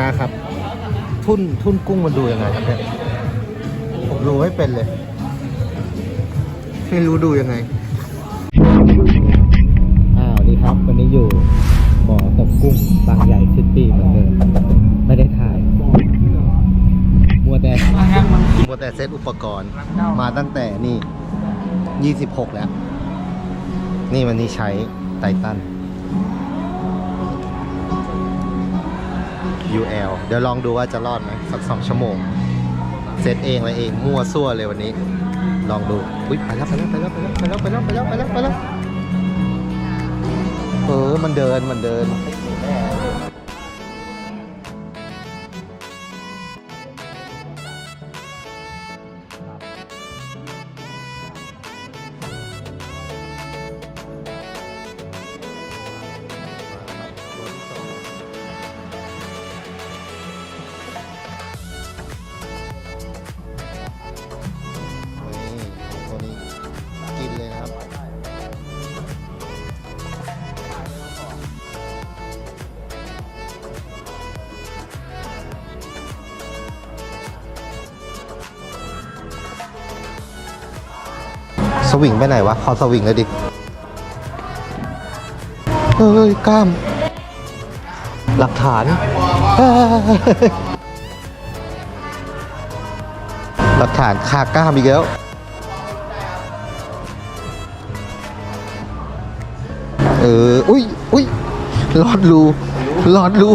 นะครับ ทุ่นทุ่นกุ้งมันดูยังไงครับเนี่ยผมดูไม่เป็นเลยไม่รู้ดูยังไงอ้าวดีครับ วันนี้อยู่บ่อตกกุ้งบางใหญ่ซิตี้เหมือนเดิมไม่ได้ถ่ายมัวแต่มัวแต่เซตอุปกรณ์มาตั้งแต่นี่ 26 แล้ว นี่วันนี้ใช้ไททัน UL เดี๋ยวลองดูว่าจะรอดไหมสักสองชั่วโมง เซตเองอะไรเองมั่วซั่วเลยวันนี้ ลองดูอุ้ยไปแล้วไปแล้วไปแล้วไปแล้วไปแล้วไปแล้วไปแล้วไปแล้วไปแล้วเออมันเดินมันเดิน วิงไปไหนวะ ขอสวิงเลยดิ เฮ้ยกล้าม หลักฐาน หลักฐานคากล้ามอีกแล้ว เออ อุ้ยอุ้ยรอดรูรอดรู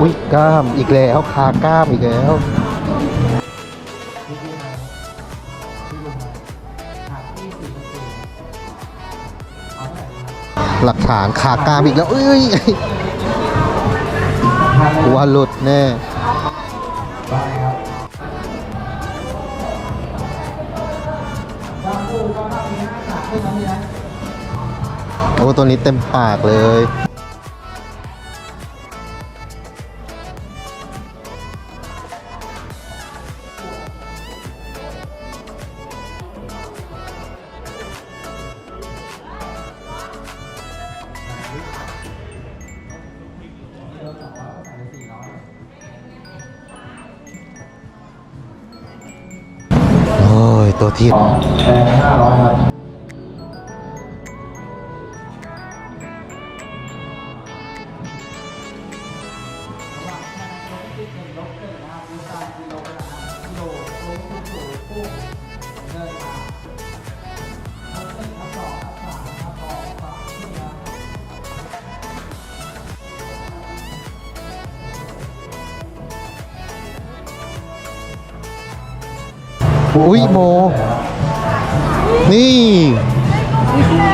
อุ้ยกล้ามอีกแล้วคากล้ามอีกแล้วหลักฐานคากล้ามอีกแล้ว เอ้ยกลัวหลุดแน่โอ้ตัวนี้เต็มปากเลย ตัวที่ 2,500ครับ อุ้ยโม นี่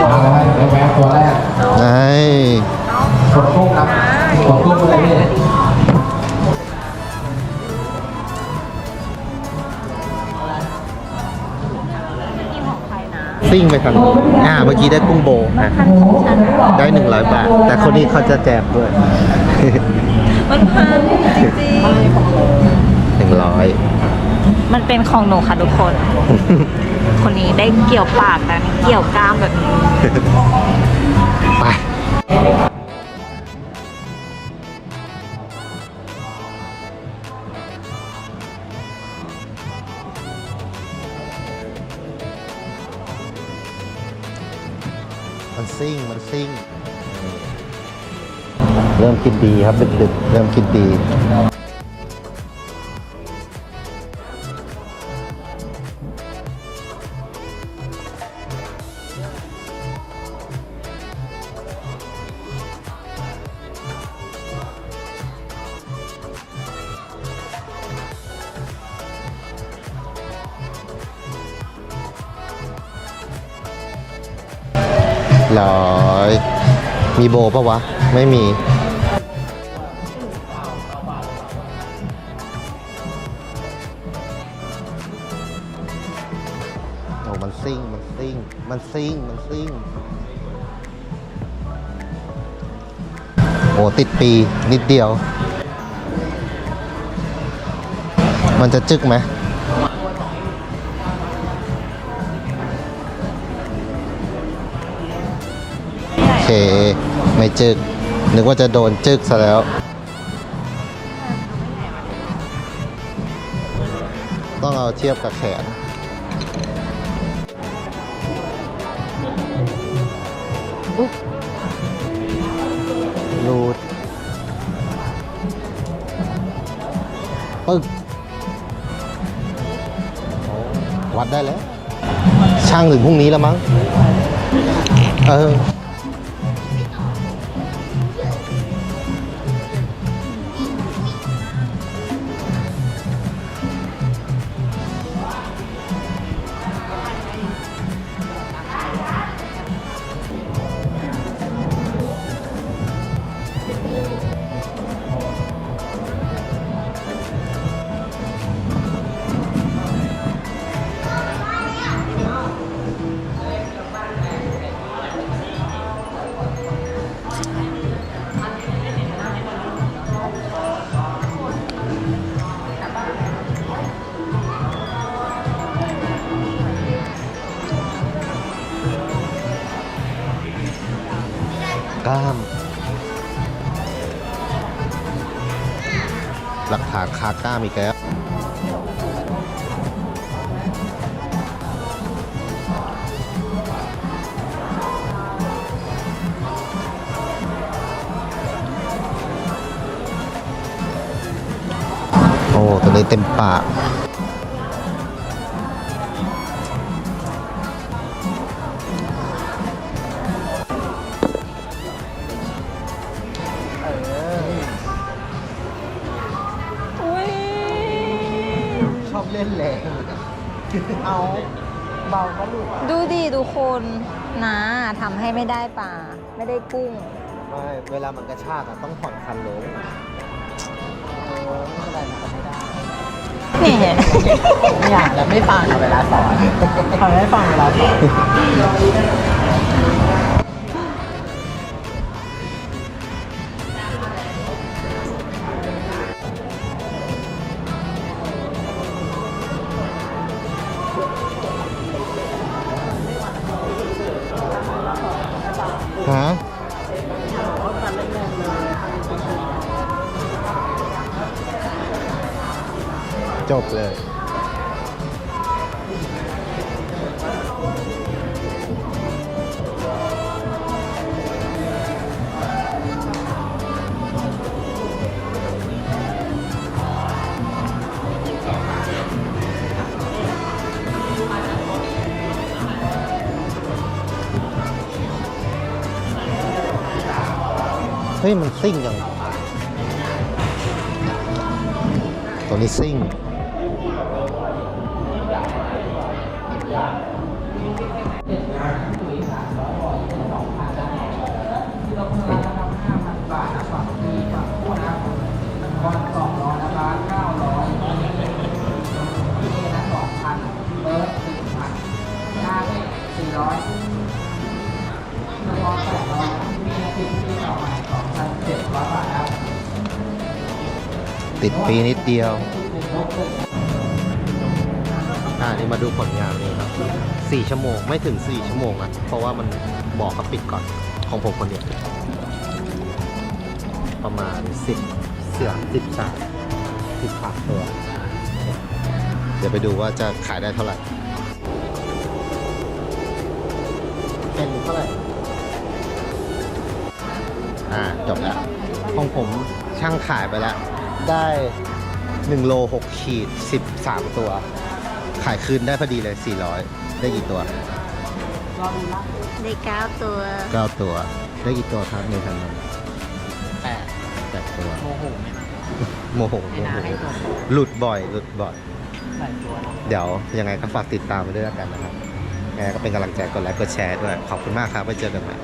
มาแล้วครับแว๊บๆตัวแรกไงกดกุ้งครับกดกุ้งไปเลยพี่ซิ่งไปทางอ่า เมื่อกี้ได้กุ้งโบนะได้หนึ่งร้อยบาท แต่คนนี้เขาจะแจกด้วย มันพันจริงหนึ่งร้อยๆ มันเป็นของหนูค่ะทุกคน คนนี้ได้เกี่ยวปากนะเกี่ยวกล้ามแบบนี้ไปมันซิ่ง มันซิ่ง เริ่มกินดีครับ ดึกๆ เริ่มกินดี ร้อย มีโบปะวะ ไม่มี โอ้ มันซิ่ง มันซิ่ง มันซิ่ง มันซิ่ง โอ้ ติดปีนิดเดียว มันจะจึกไหม เค ไม่จึก นึกว่าจะโดนจึกซะแล้ว ต้องเอาเทียบกับแขนอุ๊บรูดปึ๊กวัดได้แล้ว ช่างถึงพรุ่งนี้แล้วมั้ง เออ กล้าม หลักฐานคากล้ามอีกแล้วโอ้ตัวนี้เต็มปาก เล่นแรงเอาเบาก็หลุดดูดิทุกคนนะทำให้ไม่ได้ปลาไม่ได้กุ้ง ไม่เวลามันกระชากอะต้องผ่อนคันลงนี่อยากแล้วไม่ฟังอะเวลาสอนทำไม่ฟังเวลาสอน จบเลย เฮ้ย มันซิ่งจังตัวนี้ซิ่ง ปีนิดเดียวอ่านี่มาดูผลงานนี่ครับสี่ชั่วโมงไม่ถึงสี่ชั่วโมงนะเพราะว่ามันบอกเขาปิดก่อนของผมคนเดียว ประมาณสิบเสือสิบสามสิบสามตัว เดี๋ยวไปดูว่าจะขายได้เท่าไหร่ เป็นเท่าไหร่ อ่า จบแล้ว ของผมช่างขายไปแล้ว ได้ 1 โล 6 ขีด 13 ตัว ขายคืนได้พอดีเลย 400 ได้กี่ตัว ได้เก้าตัว 9 ตัว ได้กี่ตัวครับในทันนั้นแปดแปดตัว โมโหไหมนะโมโหไม่โมน่าโหให้ตัวหลุดบ่อย หลุดบ่อย หลายตัวนะ เดี๋ยวยังไงก็ฝากติดตามไปด้วยแล้วกันนะครับยังไงก็เป็นกำลังใจกดไลค์กดแชร์ด้วย ขอบคุณมากครับไว้เจอกันใหม่